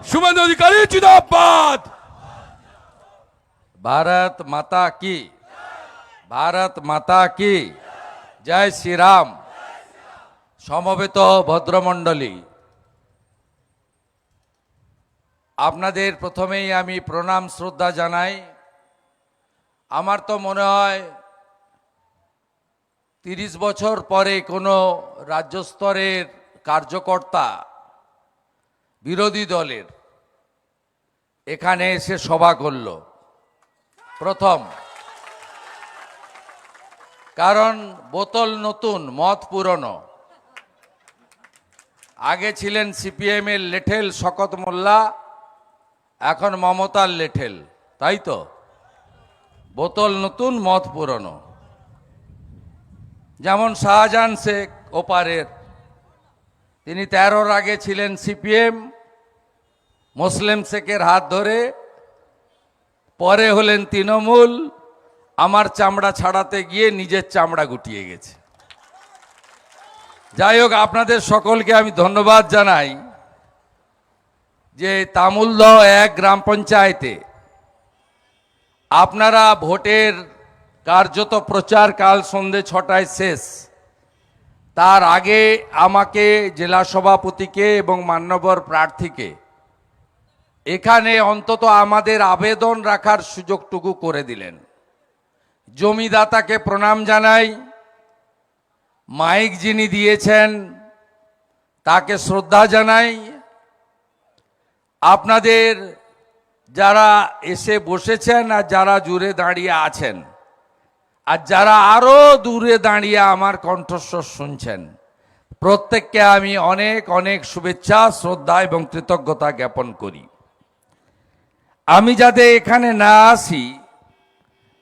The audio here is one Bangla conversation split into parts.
শুভেন্দু অধিকারী, জিন্দাবাদ! ভারত মাতা কি? ভারত মাতা কি? জয় শ্রীরাম। সমবেত ভদ্রমণ্ডলী। আপনাদের প্রথমেই আমি প্রণাম, শ্রদ্ধা জানাই। আমার তো মনে হয় তিরিশ বছর পরে কোনো রাজ্যস্তরের কার্যকর্তা বিরোধী দলের। এখানে এসে সভা করল। প্রথম, কারণ বোতল নতুন, মদ পুরনো। আগে ছিলেন সিপিএম এর লেঠেল শকত মোল্লা, এখন মমতার লেঠেল, তাই তো? বোতল নতুন, মদ পুরনো। যেমন শাহজাহান শেখ ওপারের, তিনি তেরোর আগে ছিলেন সিপিএম মুসলিম শেখের হাত ধরে, পরে হলেন তৃণমূল, আমার চামড়া ছাড়াতে গিয়ে নিজের চামড়া গুটিয়ে গেছে। যাই হোক, আপনাদের সকলকে আমি ধন্যবাদ জানাই যে তামুলদহ এক গ্রাম পঞ্চায়েতে আপনারা ভোটের কার্যত প্রচার কাল সন্ধে ছটায় শেষ। তার আগে আমাকে জেলা সভাপতিকে এবং মান্যবর প্রার্থীকে এখানে অন্তত আমাদের আবেদন রাখার সুযোগটুকু করে দিলেন। জমিদাতাকে প্রণাম জানাই। মাইক যিনি দিয়েছেন, তাকে শ্রদ্ধা জানাই। আপনাদের যারা এসে বসেছেন আর যারা জুড়ে দাঁড়িয়ে আছেন, আর যারা আরও দূরে দাঁড়িয়ে আমার কণ্ঠস্বর শুনছেন, প্রত্যেককে আমি অনেক অনেক শুভেচ্ছা, শ্রদ্ধা এবং কৃতজ্ঞতা জ্ঞাপন করি। আমি যাতে এখানে না আসি,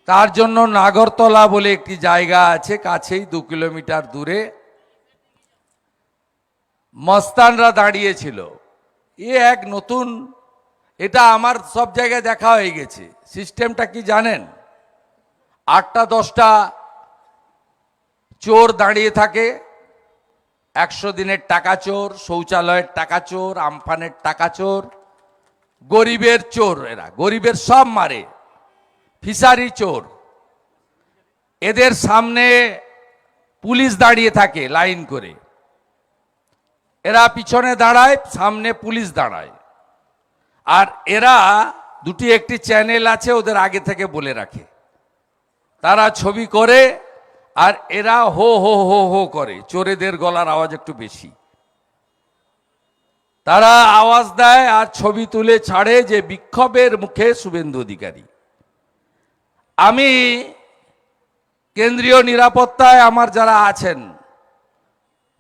তার জন্য নাগরতলা বলে একটি জায়গা আছে, কাছেই দু কিলোমিটার দূরে। মস্তানরা দাঁড়িয়েছিল। এ এক নতুন, এটা আমার সব জায়গায় দেখা হয়ে গেছে। সিস্টেমটা কি জানেন? আটটা, দশটা চোর দাঁড়িয়ে থাকে। একশো দিনের টাকা চোর, শৌচালয়ের টাকা চোর, আমফানের টাকা চোর। গরিবের চোর এরা, গরিবের সব মারে ফিসারি চোর। এদের সামনে পুলিশ দাঁড়িয়ে থাকে লাইন করে। এরা পিছনে দাঁড়ায়, সামনে পুলিশ দাঁড়ায়। আর এরা দুটি একটি চ্যানেল আছে ওদের আগে থেকে বলে রাখে। তারা ছবি করে আর এরা হো হো হো হো করে, চোরেদের গলার আওয়াজ একটু বেশি। তারা আওয়াজ দেয় আর ছবি তুলে ছাড়ে যে বিক্ষোভের মুখে শুভেন্দু অধিকারী। আমি কেন্দ্রীয় নিরাপত্তায় আমার যারা আছেন,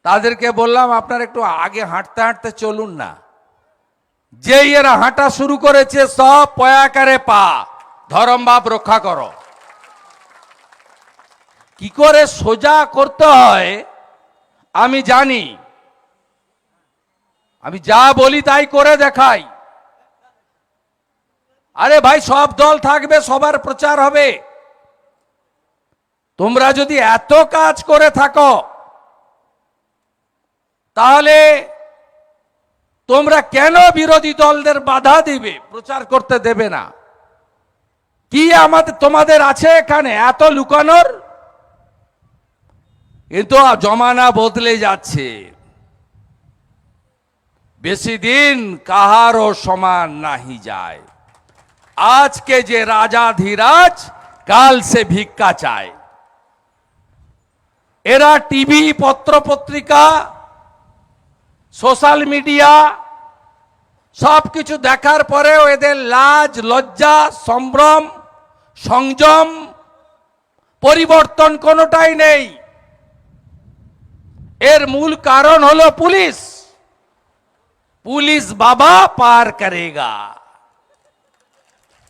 তাদেরকে বললাম, আপনারা একটু আগে হাঁটতে হাঁটতে চলুন না। যেই এরা হাঁটা শুরু করেছে, সব পয়াকারে পা। ধরম বাপ, রক্ষা করো। কি করে সোজা করতে হয়, আমি জানি। আমি যা বলি তাই করে দেখাই। আরে ভাই, সব দল থাকবে, সবার প্রচার হবে। তোমরা যদি এত কাজ করে থাকো, তাহলে তোমরা কেন বিরোধী দলদের বাধা দিবে? প্রচার করতে দেবে না। কি আমাদের, তোমাদের আছে এখানে এত লুকানোর? কিন্তু জমানা বদলে যাচ্ছে। বেশি দিন কাহারও সমান নাহি যায়। আজকে যে রাজা ধীরাজ কাল সে ভিক্ষা চায়। এরা টিভি পত্র পত্রিকা সোশ্যাল মিডিয়া সব কিছু দেখার পরেও এদের লাজ, লজ্জা, সম্ভ্রম, সংযম পরিবর্তন কোনোটাই নেই। এর মূল কারণ হলো পুলিশ। পুলিশ বাবা পার করেগা।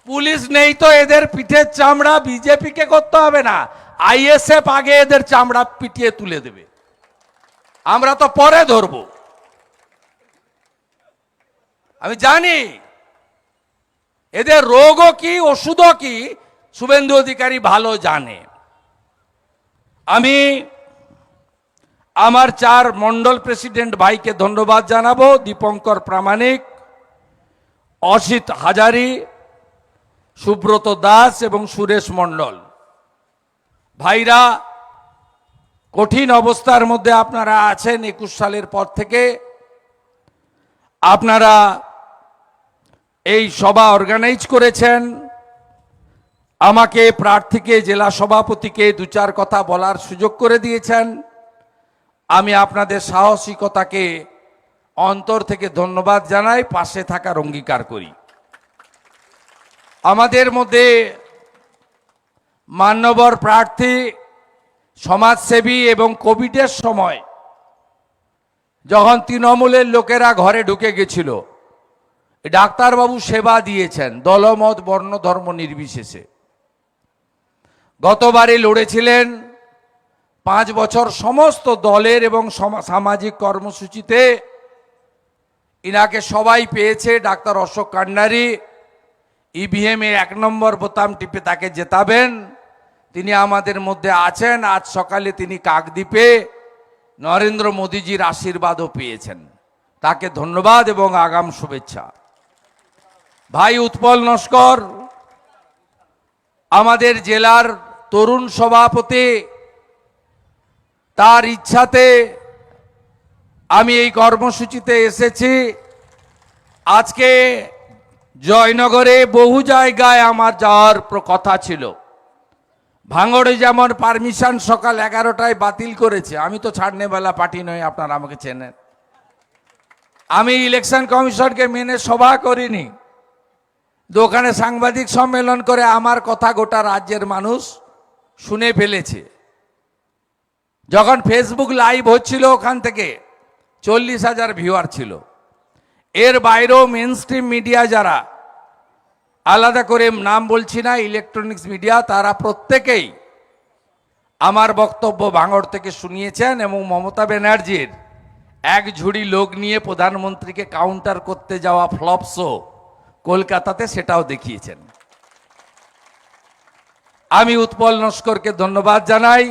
পুলিশ নেই তো এদের পিঠের চামড়া বিজেপিকে করতে হবে না। আইএসএফ আগে এদের চামড়া পিটিয়ে তুলে দেবে। আমরা তো পরে ধরবো। আমি জানি, এদের রোগও কি, ওষুধও কি, শুভেন্দু অধিকারী ভালো জানে। আমি আমার চার মন্ডল প্রেসিডেন্ট ভাইকে ধন্যবাদ জানাব, দীপঙ্কর প্রামাণিক, অসিত হাজারি, সুব্রত দাস এবং সুরেশ মণ্ডল। ভাইরা, কঠিন অবস্থার মধ্যে আপনারা আছেন একুশ সালের পর থেকে। আপনারা এই সভা অর্গানাইজ করেছেন। আমাকে প্রার্থীকে, জেলা সভাপতিকে দু চার কথা বলার সুযোগ করে দিয়েছেন। আমি আপনাদের সাহসিকতাকে অন্তর থেকে ধন্যবাদ জানাই, পাশে থাকার অঙ্গীকার করি। আমাদের মধ্যে মান্যবর প্রার্থী, সমাজসেবী এবং কোভিডের সময় যখন তৃণমূলের লোকেরা ঘরে ঢুকে গেছিল, ডাক্তারবাবু সেবা দিয়েছেন দলমত, বর্ণ, ধর্ম নির্বিশেষে। গতবারে লড়েছিলেন পাঁচ বছর সমস্ত দলের এবং সম- সামাজিক কর্মসূচিতে ইনাকে সবাই পেয়েছে, ডাক্তার অশোক কান্ডারি। ইভিএম এ এক নম্বর বোতাম টিপে তাকে জেতাবেন। তিনি আমাদের মধ্যে আছেন, আজ সকালে তিনি কাকদ্বীপে নরেন্দ্র মোদীজির আশীর্বাদও পেয়েছেন। তাকে ধন্যবাদ এবং আগাম শুভেচ্ছা। ভাই উৎপল নস্কর, আমাদের জেলার তরুণ সভাপতি তার ইচ্ছাতে আমি এই কর্মসূচিতে এসেছি। আজকে জয়নগরে বহু জায়গায় আমার যাওয়ার কথা ছিল। ভাঙড়ে যেমন পারমিশন সকাল এগারোটায় বাতিল করেছে, আমি তো ছাড়নেবেলা পার্টি নই, আপনারা আমাকে চেনেন। আমি ইলেকশন কমিশনকে মেনে সভা করিনি। দোকানে সাংবাদিক সম্মেলন করে আমার কথা গোটা রাজ্যের মানুষ শুনে ফেলেছে। যখন ফেসবুক লাইভ হচ্ছিল ওখান থেকে চল্লিশ হাজার ভিউয়ার ছিল। এর বাইরেও মেন স্ট্রিম মিডিয়া যারা, আলাদা করে নাম বলছি না ইলেকট্রনিক্স মিডিয়া তারা প্রত্যেকেই আমার বক্তব্য ভাঙড় থেকে শুনিয়েছেন এবং মমতা ব্যানার্জির এক ঝুড়ি লোক নিয়ে প্রধানমন্ত্রীকে কাউন্টার করতে যাওয়া ফ্লপ শো কলকাতাতে সেটাও দেখিয়েছেন। আমি উৎপল নস্করকে ধন্যবাদ জানাই।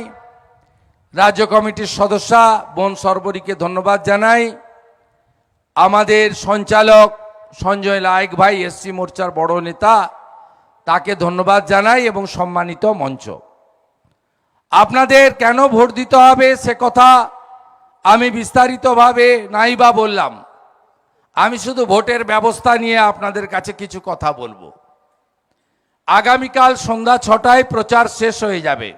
রাজ্য কমিটির সদস্যা বন সর্বরীকে ধন্যবাদ জানাই। আমাদের সঞ্চালক সঞ্জয় লায়ক ভাই, এসসি মোর্চার বড় নেতা, তাকে ধন্যবাদ জানাই এবং সম্মানিত মঞ্চ। আপনাদের কেন ভোট দিতে হবে সে কথা আমি বিস্তারিতভাবে নাই বা বললাম। আমি শুধু ভোটের ব্যবস্থা নিয়ে আপনাদের কাছে কিছু কথা বলব। আগামীকাল সন্ধ্যা ছটায় প্রচার শেষ হয়ে যাবে।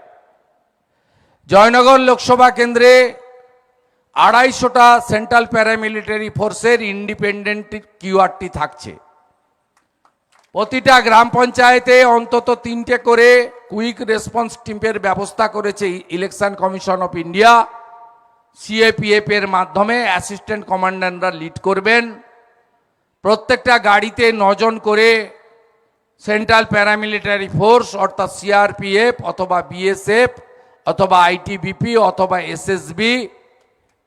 জয়নগর লোকসভা কেন্দ্রে আড়াইশোটা সেন্ট্রাল প্যারামিলিটারি ফোর্সের ইন্ডিপেন্ডেন্ট কিউআরটি থাকছে। প্রতিটা গ্রাম পঞ্চায়েতে অন্তত তিনটে করে কুইক রেসপন্স টিমের ব্যবস্থা করেছে election commission of India. CAPF এর মাধ্যমে অ্যাসিস্ট্যান্ট কমান্ডাররা লিড করবেন। প্রত্যেকটা গাড়িতে নজন করে সেন্ট্রাল প্যারামিলিটারি ফোর্স, অর্থাৎ সিআরপিএফ অথবা বিএসএফ অথবা আইটিবিপি অথবা এসএসবি,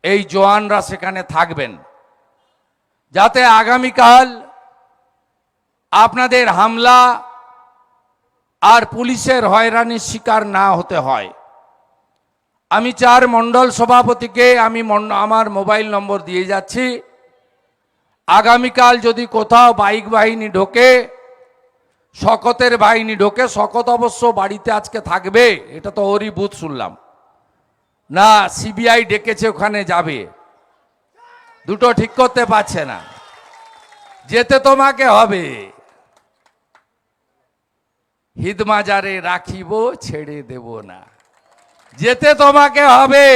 এই জওয়ানরা সেখানে থাকবেন। যাতে আগামীকাল আপনাদের হামলা আর পুলিশের হয়রানির শিকার না হতে হয়। আমি চার মণ্ডল সভাপতিকে আমি আমার মোবাইল নম্বর দিয়ে যাচ্ছি। আগামীকাল যদি কোথাও বাইক বাহিনী ঢোকে শকতের বাহিনী ঢোকে, শকত অবশ্য বাড়িতে আজকে থাকবে, এটা তো ওরই বুথ শুনলাম। না, সিবিআই ডেকেছে, ওখানে যাবে। দুটো ঠিক করতে পারছে না। যেতে তোমাকে হবে। হিদমাজারে রাখিব, ছেড়ে দেব না। যেতে তোমাকে হবে।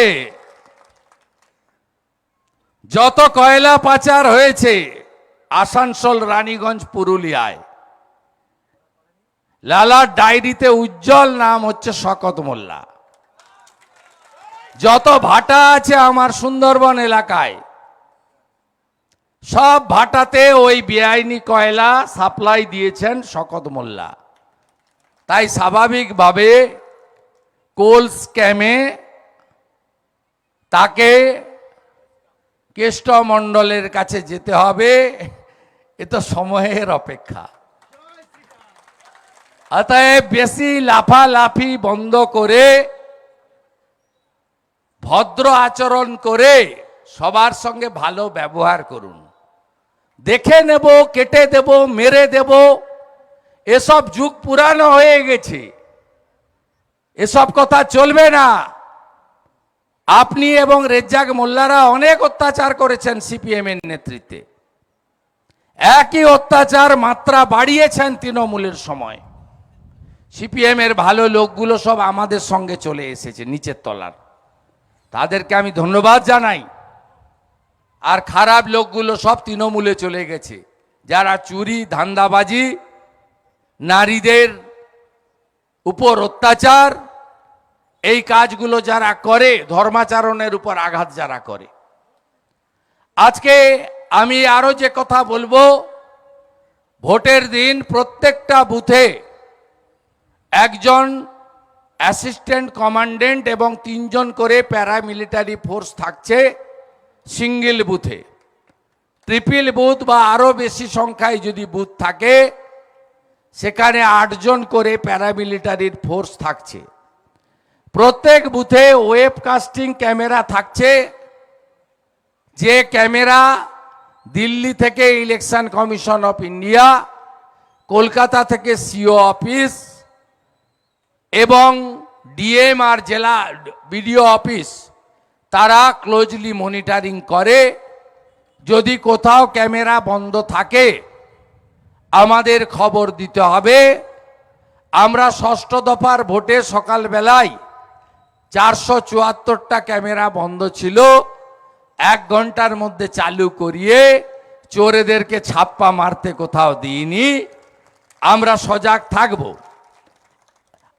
যত কয়লা পাচার হয়েছে, আসানসোল, রানীগঞ্জ, পুরুলিয়ায় লালার ডায়েরিতে উজ্জ্বল নাম হচ্ছে শকত মোল্লা। যত ভাটা আছে আমার সুন্দরবন এলাকায়, সব ভাটাতে ওই বেআইনি কয়লা সাপ্লাই দিয়েছেন শকত মোল্লা। তাই স্বাভাবিকভাবে কোল স্ক্যামে তাকে কেষ্টমণ্ডলের কাছে যেতে হবে, এ তো সময়ের অপেক্ষা। অতএব বেশি লাফালাফি বন্ধ করে, ভদ্র আচরণ করে সবার সঙ্গে ভালো ব্যবহার করুন। দেখে নেব, কেটে দেব, মেরে দেব, এসব যুগ পুরানো হয়ে গেছে। এসব কথা চলবে না। আপনি এবং রেজ্জাক মোল্লারা অনেক অত্যাচার করেছেন সিপিএম এর নেতৃত্বে। একই অত্যাচার মাত্রা বাড়িয়েছেন তৃণমূলের সময়। সিপিএম এর ভালো লোকগুলো সব আমাদের সঙ্গে চলে এসেছে, নিচের তলার। তাদেরকে আমি ধন্যবাদ জানাই। আর খারাপ লোকগুলো সব তৃণমূলে চলে গেছে। যারা চুরি, ধান্দাবাজি, নারীদের উপর অত্যাচার, এই কাজগুলো যারা করে, ধর্মাচরণের উপর আঘাত যারা করে। আজকে আমি আরও যে কথা বলব, ভোটের দিন প্রত্যেকটা বুথে একজন অ্যাসিস্ট্যান্ট কমান্ডেন্ট এবং তিনজন করে প্যারামিলিটারি ফোর্স থাকছে সিঙ্গেল বুথে ট্রিপল বুথ বা আরও বেশি সংখ্যায় যদি বুথ থাকে, সেখানে আটজন করে প্যারামিলিটারির ফোর্স থাকছে। প্রত্যেক বুথে ওয়েবকাস্টিং ক্যামেরা থাকছে, যে ক্যামেরা দিল্লি থেকে election commission of India Kolkata থেকে সিও অফিস এবং ডিএম আর জেলা বিডিও অফিস, তারা ক্লোজলি মনিটারিং করে। যদি কোথাও ক্যামেরা বন্ধ থাকে, আমাদের খবর দিতে হবে। আমরা ষষ্ঠ দফার ভোটে সকালবেলায় চারশো চুয়াত্তরটা ক্যামেরা বন্ধ ছিল। এক ঘণ্টার মধ্যে চালু করিয়ে চোরেদেরকে ছাপ্পা মারতে কোথাও দিইনি। আমরা সজাগ থাকব।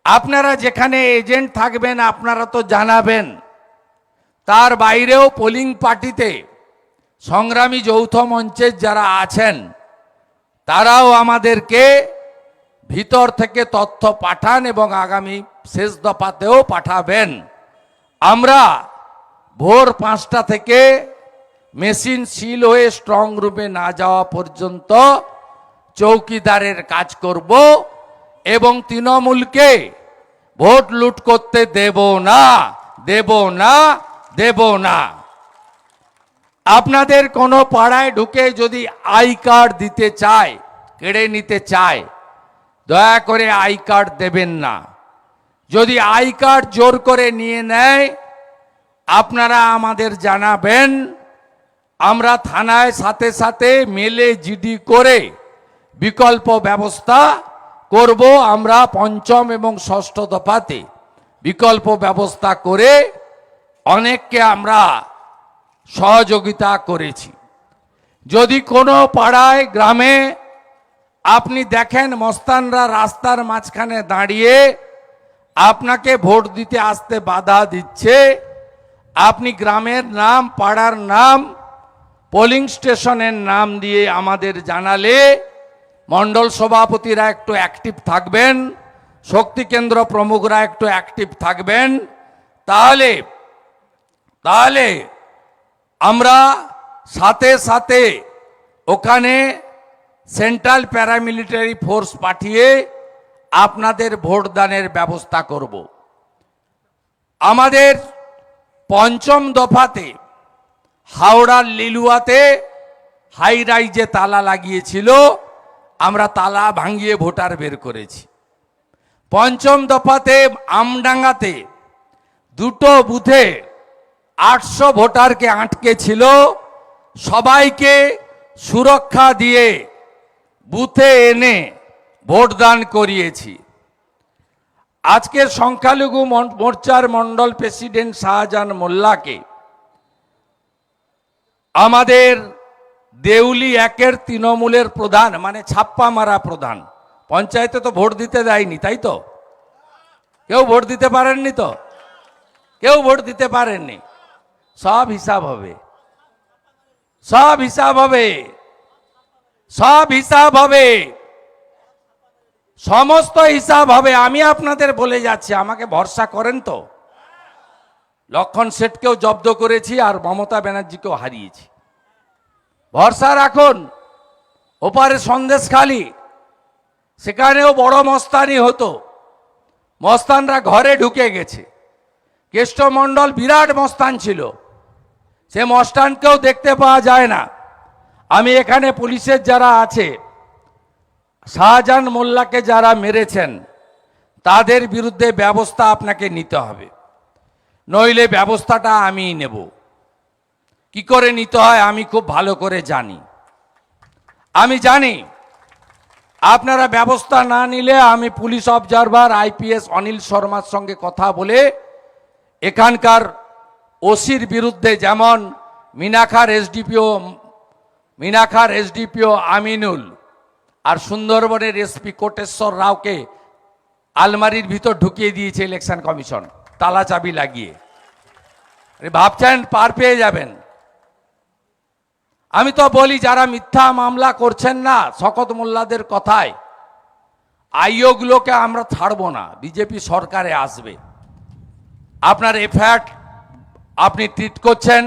আপনারা যেখানে এজেন্ট থাকবেন, আপনারা তো জানাবেন। তার বাইরেও পোলিং পার্টিতে সংগ্রামী যৌথ মঞ্চের যারা আছেন, তারাও আমাদেরকে ভিতর থেকে তথ্য পাঠান এবং আগামী শেষ দফাতেও পাঠাবেন। আমরা ভোর পাঁচটা থেকে মেশিন সিল হয়ে স্ট্রং রুমে না যাওয়া পর্যন্ত চৌকিদারের কাজ করব। এবং তৃণমূলকে ভোট লুট করতে দেব না দেব না দেব না। আপনাদের কোনো পাড়ায় ঢুকে যদি আই কার্ড দিতে চায়, কেড়ে নিতে চায়, দয়া করে আই কার্ড দেবেন না। যদি আই কার্ড জোর করে নিয়ে নেয়, আপনারা আমাদের জানাবেন। আমরা থানায় সাথে সাথে মেলে জিডি করে বিকল্প ব্যবস্থা করব আমরা পঞ্চম এবং ষষ্ঠ দফাতে। বিকল্প ব্যবস্থা করে অনেককে আমরা সহযোগিতা করেছি। যদি কোনো পাড়ায়, গ্রামে আপনি দেখেন মস্তানরা রাস্তার মাঝখানে দাঁড়িয়ে আপনাকে ভোট দিতে আসতে বাধা দিচ্ছে, আপনি গ্রামের নাম, পাড়ার নাম, পোলিং স্টেশনের নাম দিয়ে আমাদের জানালে মণ্ডল সভাপতিরা একটু অ্যাক্টিভ থাকবেন, শক্তি কেন্দ্র প্রমুখরা একটু অ্যাক্টিভ থাকবেন। তাহলে তাহলে আমরা সাথে সাথে ওখানে সেন্ট্রাল প্যারামিলিটারি ফোর্স পাঠিয়ে আপনাদের ভোটদানের ব্যবস্থা করব। আমাদের পঞ্চম দফাতে হাওড়ার লিলুয়াতে হাই রাইজে তালা লাগিয়েছিল। আমরা তালা ভাঙিয়ে ভোটার বের করেছি। পঞ্চম দফাতে আমডাঙ্গাতে দুটো বুথে আটশো ভোটারকে আটকে ছিল। সবাইকে সুরক্ষা দিয়ে বুথে এনে ভোটদান করিয়েছি। আজকের সংখ্যালঘু মোর্চার মন্ডল প্রেসিডেন্ট শাহজাহান মোল্লাকে আমাদের দেউলি একের তৃণমূলের প্রধান মানে ছাপ্পা মারা প্রধান। পঞ্চায়েতে তো ভোট দিতে দেয়নি, তাই তো? কেউ ভোট দিতে পারেননি তো? কেউ ভোট দিতে পারেননি। সব হিসাব হবে। সব হিসাব হবে। সব হিসাব হবে। সমস্ত হিসাব হবে। আমি আপনাদের বলে যাচ্ছি, আমাকে ভরসা করেন তো। লক্ষণ শেঠকেও জব্দ করেছি আর মমতা ব্যানার্জিকেও হারিয়েছি। ভরসা রাখুন। ওপারে সন্দেশ খালি। সেখানেও বড় মস্তানি হতো। মস্তানরা ঘরে ঢুকে গেছে। কেষ্টমণ্ডল বিরাট মস্তান ছিল। সে মস্তানকেও দেখতে পাওয়া যায় না। আমি এখানে পুলিশের যারা আছে, শাহজাহান মোল্লাকে যারা মেরেছেন, তাদের বিরুদ্ধে ব্যবস্থা আপনাকে নিতে হবে। নইলে ব্যবস্থাটা আমিই নেব। কি করে নিতে হয় আমি খুব ভালো করে জানি। আমি জানি, আপনারা ব্যবস্থা না নিলে আমি পুলিশ অবজারভার, আইপিএস অনিল শর্মার সঙ্গে কথা বলে এখানকার ওসির বিরুদ্ধে যেমন মিনাখার এসডিপিও মিনাখার এসডিপিও আমিনুল আর সুন্দরবনের এসপি কোটেশ্বর রাওকে আলমারির ভিতর ঢুকিয়ে দিয়েছে ইলেকশন কমিশন, তালা চাবি লাগিয়ে। ভাবছেন পার পেয়ে যাবেন। আমি তো বলি, যারা মিথ্যা মামলা করছেন না, শকত মোল্লাদের কথায়, আইওগুলোকে আমরা ছাড়ব না, বিজেপি সরকারে আসবে। আপনার এফআইআর আপনি ট্রিট করছেন,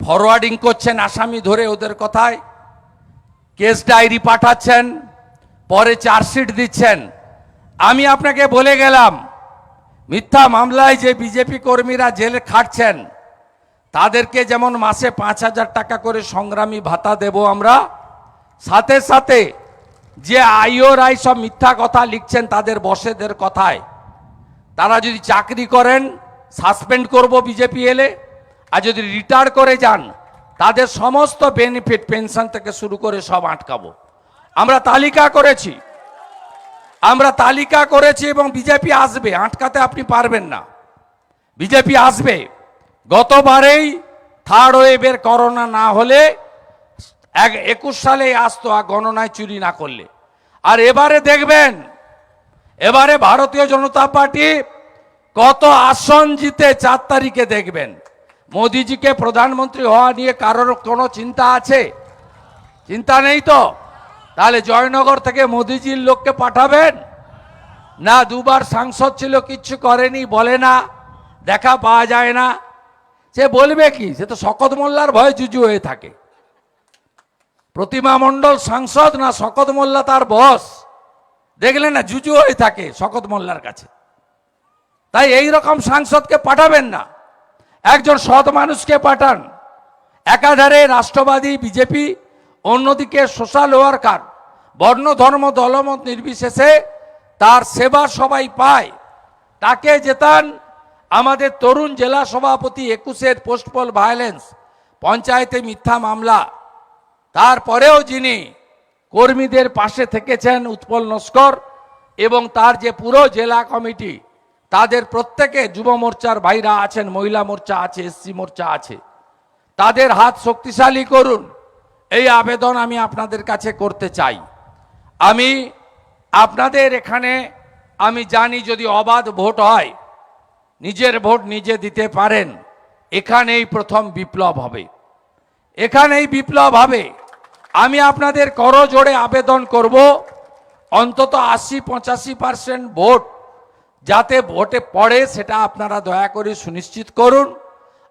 ফরওয়ার্ডিং করছেন আসামি ধরে ওদের কথায়, কেস ডায়েরি পাঠাচ্ছেন, পরে চার্জশিট দিচ্ছেন। আমি আপনাকে বলে গেলাম, মিথ্যা মামলায় যে বিজেপি কর্মীরা জেলে খাটছেন তাদেরকে যেমন মাসে পাঁচ হাজার টাকা করে সংগ্রামী ভাতা দেব আমরা, সাথে সাথে যে আইও রায় সব মিথ্যা কথা লিখছেন তাদের বসেদের কথায়, তারা যদি চাকরি করেন, সাসপেন্ড করব বিজেপি এলে, আর যদি রিটায়ার করে যান, তাদের সমস্ত বেনিফিট পেনশন থেকে শুরু করে সব আটকাবো। আমরা তালিকা করেছি। আমরা তালিকা করেছি এবং বিজেপি আসবে, আটকাতে আপনি পারবেন না। বিজেপি আসবে। গতবারেই থার্ড ওয়েভের করোনা না হলে এক একুশ সালে আসতো আর গণনায় চুরি না করলে। আর এবারে দেখবেন, এবারে ভারতীয় জনতা পার্টি কত আসন জিতে চার তারিখে দেখবেন। মোদিজিকে প্রধানমন্ত্রী হওয়া নিয়ে কারোর কোনো চিন্তা আছে? চিন্তা নেই তো? তাহলে জয়নগর থেকে মোদিজির লোককে পাঠাবেন? না, দুবার সাংসদ ছিল, কিচ্ছু করেনি, বলে না, দেখা পাওয়া যায় না। সে বলবে কি? সে তো শকত মোল্লার ভয়ে জুজু হয়ে থাকে। প্রতিমা মণ্ডল সাংসদ না শকত মোল্লা তার বস? দেখলে না জুজু হয়ে থাকে শকত মোল্লার কাছে। তাই এই রকম সাংসদকে পাঠাবেন না। একজন সৎ মানুষকে পাঠান। একাধারে রাষ্ট্রবাদী, বিজেপি, অন্যদিকে সোশ্যাল ওয়ার্কার, বর্ণ, ধর্ম, দলমত নির্বিশেষে তার সেবা সবাই পায়। তাকে জেতান আমাদের তরুণ জেলা সভাপতি একুশের পোস্টপল ভায়োলেন্স পঞ্চায়েতে মিথ্যা মামলা। তারপরেও যিনি কর্মীদের পাশে থেকেছেন উৎপল নস্কর এবং তার যে পুরো জেলা কমিটি, তাদের প্রত্যেকে যুব মোর্চার ভাইরা আছেন, মহিলা মোর্চা আছে এসসি মোর্চা আছে। তাদের হাত শক্তিশালী করুন, এই আবেদন আমি আপনাদের কাছে করতে চাই। আমি আপনাদের এখানে, আমি জানি যদি অবাধ ভোট হয় নিজের ভোট নিজে দিতে পারেন। এখানেই প্রথম বিপ্লব হবে। এখানেই বিপ্লব হবে। আমি আপনাদের করজোড়ে আবেদন করব, অন্তত আশি পঁচাশি পার্সেন্ট ভোট। যাতে ভোটে পড়ে সেটা আপনারা দয়া করে সুনিশ্চিত করুন।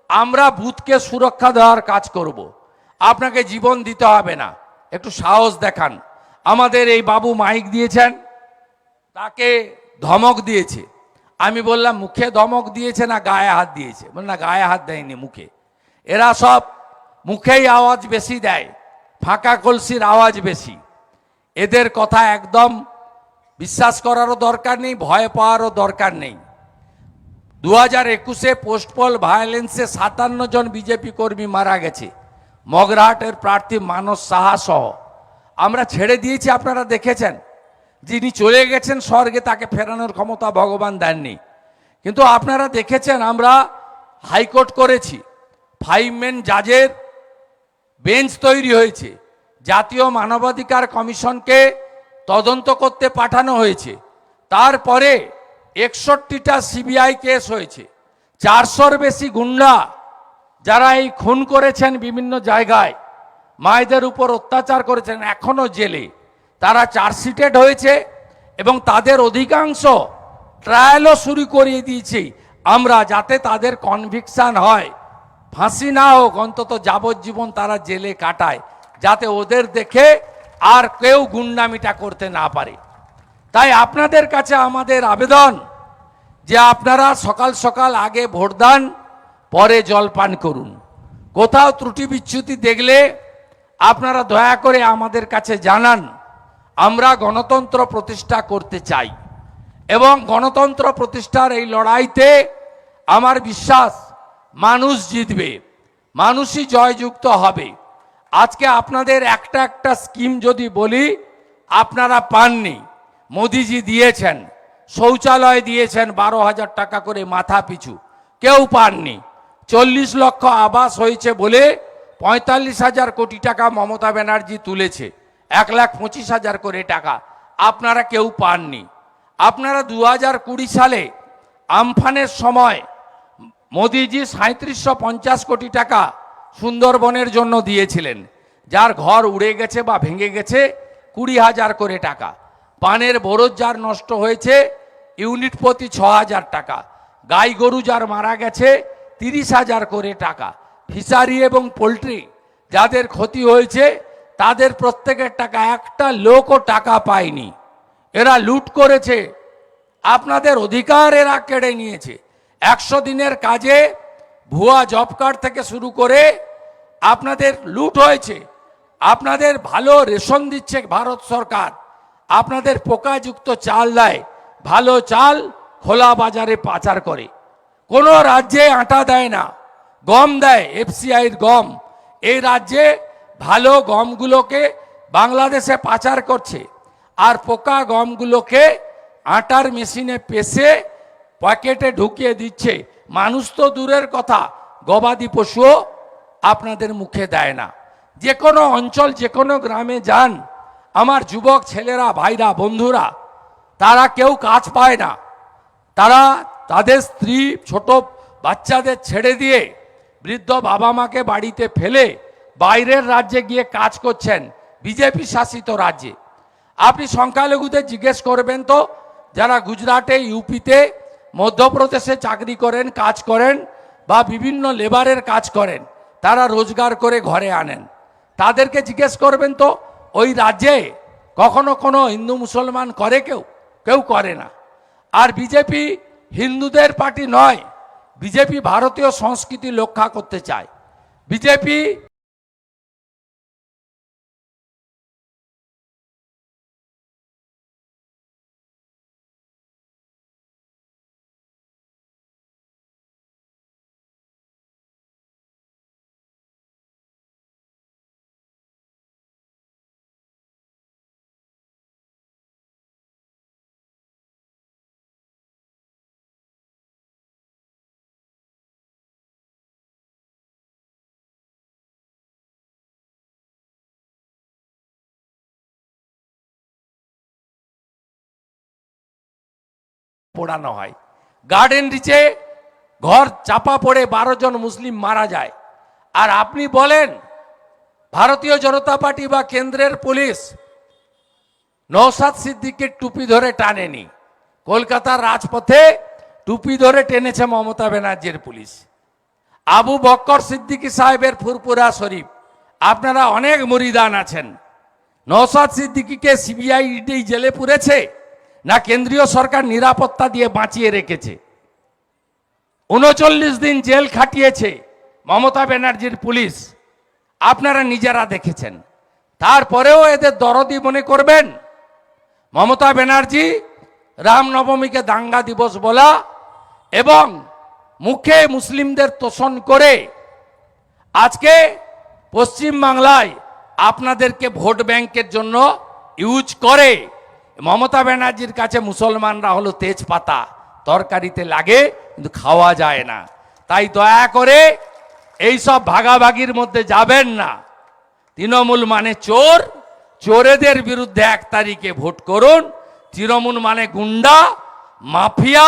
আমরা বুথকে সুরক্ষা দেওয়ার কাজ করব। আপনাকে জীবন দিতে হবে না। একটু সাহস দেখান। আমাদের এই বাবু মাইক দিয়েছেন। তাকে ধমক দিয়েছে। আমি বললাম, মুখে দমক দিয়েছে না গায়ে হাত দিয়েছে? বল, না, গায়ে হাত দেয়নি মুখে। এরা সব মুখেই আওয়াজ বেশি দেয়, ফাঁকা কলসির আওয়াজ বেশি। এদের কথা একদম বিশ্বাস করারও দরকার নেই, ভয় পাওয়ারও দরকার নেই। দু হাজার একুশে পোস্টপল ভায়োলেন্সে সাতান্ন জন বিজেপি কর্মী মারা গেছে। মগরাহাটের প্রার্থী মানস সাহা সহ। আমরা ছেড়ে দিয়েছি, আপনারা দেখেছেন। যিনি চলে গেছেন স্বর্গে, তাকে ফেরানোর ক্ষমতা ভগবান দেননি। কিন্তু আপনারা দেখেছেন, আমরা হাইকোর্ট করেছি। ফাইভ মেন জাজের বেঞ্চ তৈরি হয়েছে। জাতীয় মানবাধিকার কমিশনকে তদন্ত করতে পাঠানো হয়েছে। তারপরে একষট্টিটা সিবিআই কেস হয়েছে। চারশোর বেশি গুন্ডা যারা এই খুন করেছেন বিভিন্ন জায়গায়, মায়েদের উপর অত্যাচার করেছেন, এখনও জেলে। তারা চার্জশিটেড হয়েছে এবং তাদের অধিকাংশ ট্রায়ালও শুরু করিয়ে দিয়েছি। আমরা যাতে তাদের কনভিকশন হয়, ফাঁসি না হোক, অন্তত যাবজ্জীবন তারা জেলে কাটায়, যাতে ওদের দেখে আর কেউ গুন্ডামিটা করতে না পারে। তাই আপনাদের কাছে আমাদের আবেদন যে আপনারা সকাল সকাল আগে ভোট দান, পরে জলপান করুন। কোথাও ত্রুটি বিচ্যুতি দেখলে আপনারা দয়া করে আমাদের কাছে জানান। আমরা গণতন্ত্র প্রতিষ্ঠা করতে চাই। এবং গণতন্ত্র প্রতিষ্ঠার এই লড়াইতে আমার বিশ্বাস, মানুষ জিতবে, মানুষই জয়যুক্ত হবে। আজকে আপনাদের একটা একটা স্কিম যদি বলি, আপনারা পাননি। মোদিজি দিয়েছেন, শৌচালয় দিয়েছেন বারো হাজার টাকা করে মাথা পিছু। কেউ পাননি। চল্লিশ লক্ষ আবাস হয়েছে বলে পঁয়তাল্লিশ হাজার কোটি টাকা মমতা ব্যানার্জি তুলেছে। এক লাখ পঁচিশ হাজার করে টাকা। আপনারা কেউ পাননি। আপনারা দু হাজার কুড়ি সালে আমফানের সময় মোদিজি সাঁত্রিশশো পঞ্চাশ কোটি টাকা সুন্দরবনের জন্য দিয়েছিলেন। যার ঘর উড়ে গেছে বা ভেঙে গেছে কুড়ি হাজার করে টাকা। পানের বরজ যার নষ্ট হয়েছে, ইউনিট প্রতি ছ হাজার টাকা। গাই গরু যার মারা গেছে, তিরিশ হাজার করে টাকা। ফিশারি এবং পোলট্রি যাদের ক্ষতি হয়েছে তাদের প্রত্যেকের টাকা, একটা লোকও টাকা পায়নি। এরা লুট করেছে। আপনাদের অধিকার এরা কেড়ে নিয়েছে। একশো দিনের কাজে ভুয়া জব কার্ড থেকে শুরু করে আপনাদের লুট হয়েছে। আপনাদের ভালো রেশন দিচ্ছে ভারত সরকার। আপনাদের পোকাযুক্ত চাল দেয়। ভালো চাল খোলা বাজারে পাচার করে। কোনো রাজ্যে আটা দেয় না। গম দেয় এফসিআইয়ের গম। এই রাজ্যে ভালো গমগুলোকে বাংলাদেশে পাচার করছে আর পোকা গমগুলোকে আটার মেশিনে পেষে পকেটে ঢুকিয়ে দিচ্ছে। মানুষ তো দূরের কথা, গবাদি পশুও আপনাদের মুখে দেয় না। যে কোনো অঞ্চল, যে কোনো গ্রামে যান। আমার যুবক ছেলেরা, ভাইরা, বন্ধুরা, তারা কেউ কাজ পায় না। তারা তাদের স্ত্রী, ছোট বাচ্চাদের ছেড়ে দিয়ে বৃদ্ধ বাবা মাকে বাড়িতে ফেলে বাইরের রাজ্যে গিয়ে কাজ করছেন বিজেপি শাসিত রাজ্যে। আপনি সংখ্যালঘুদের জিজ্ঞেস করবেন তো, যারা গুজরাটে, ইউপিতে, মধ্যপ্রদেশে চাকরি করেন, কাজ করেন, বা বিভিন্ন লেবারের কাজ করেন, তারা রোজগার করে ঘরে আনেন। তাদেরকে জিজ্ঞেস করবেন তো, ওই রাজ্যে কখনো কোনো হিন্দু মুসলমান করে কেউ? কেউ করে না। আর বিজেপি হিন্দুদের পার্টি নয়, বিজেপি ভারতীয় সংস্কৃতি রক্ষা করতে চায়। বিজেপি পোড়ানো হয়। গার্ডেন রিচে ঘর চাপা পড়ে বারো জন মুসলিম মারা যায়। আর আপনি বলেন, ভারতীয় জনতা পার্টি বা কেন্দ্রের পুলিশ নৌসাদ সিদ্দিকের টুপি ধরে টানেনি। কলকাতার রাজপথে টুপি ধরে টেনেছে মমতা ব্যানার্জির পুলিশ। আবু বক্কর সিদ্দিকী সাহেবের ফুরপুরা শরীফ। আপনারা অনেক মরিদান আছেন। নৌসাদ সিদ্দিকীকে সিবিআই ইডি জেলে পুরেছে। না কেন্দ্রীয় সরকার নিরাপত্তা দিয়ে বাঁচিয়ে রেখেছে। উনচল্লিশ দিন জেল খাটিয়েছে মমতা ব্যানার্জির পুলিশ। আপনারা নিজেরা দেখেছেন। তারপরেও এদের দরদি মনে করবেন? মমতা ব্যানার্জি রামনবমীকে দাঙ্গা দিবস বলা এবং মুখে মুসলিমদের তোষণ করে আজকে পশ্চিম বাংলায় আপনাদেরকে ভোট ব্যাংকের জন্য ইউজ করে। মমতা ব্যানার্জির কাছে মুসলমানরা হলো তেজপাতা। তরকারিতে লাগে, কিন্তু খাওয়া যায় না। তাই দয়া করে এই সব ভাগাভাগির মধ্যে যাবেন না। তৃণমূল মানে চোর। চোরেদের বিরুদ্ধে এক তারিখে ভোট করুন। তৃণমূল মানে গুন্ডা, মাফিয়া,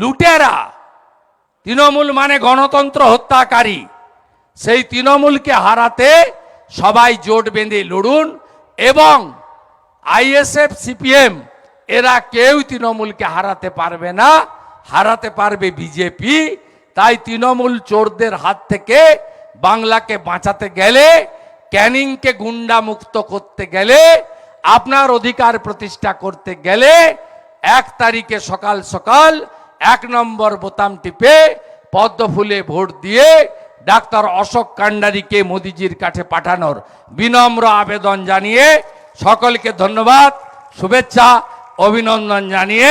লুটেরা। তৃণমূল মানে গণতন্ত্র হত্যাকারী। সেই তৃণমূলকে হারাতে সবাই জোট বেঁধে লড়ুন এবং আইএসএফ, সিপিএম, এরা কেউ তৃণমূলকে হারাতে পারবে না। হারাতে পারবে বিজেপি। তাই তৃণমূল চোরদের হাত থেকে বাংলাকে বাঁচাতে গেলে, ক্যানিংকে গুন্ডা মুক্ত করতে গেলে, আপনার অধিকার প্রতিষ্ঠা করতে গেলে, এক তারিখে সকাল সকাল এক নম্বর বোতাম টিপে পদ্ম ফুলে ভোট দিয়ে ডাক্তার অশোক কান্ডারিকে মোদিজির কাছে পাঠানোর বিনম্র আবেদন জানিয়ে সকলকে ধন্যবাদ, শুভেচ্ছা, অভিনন্দন জানিয়ে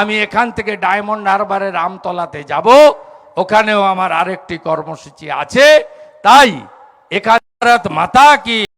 আমি এখান থেকে ডায়মন্ড হারবারের আমতলাতে যাব। ওখানেও আমার আরেকটি কর্মসূচি আছে। তাই এখানে মাতা কি?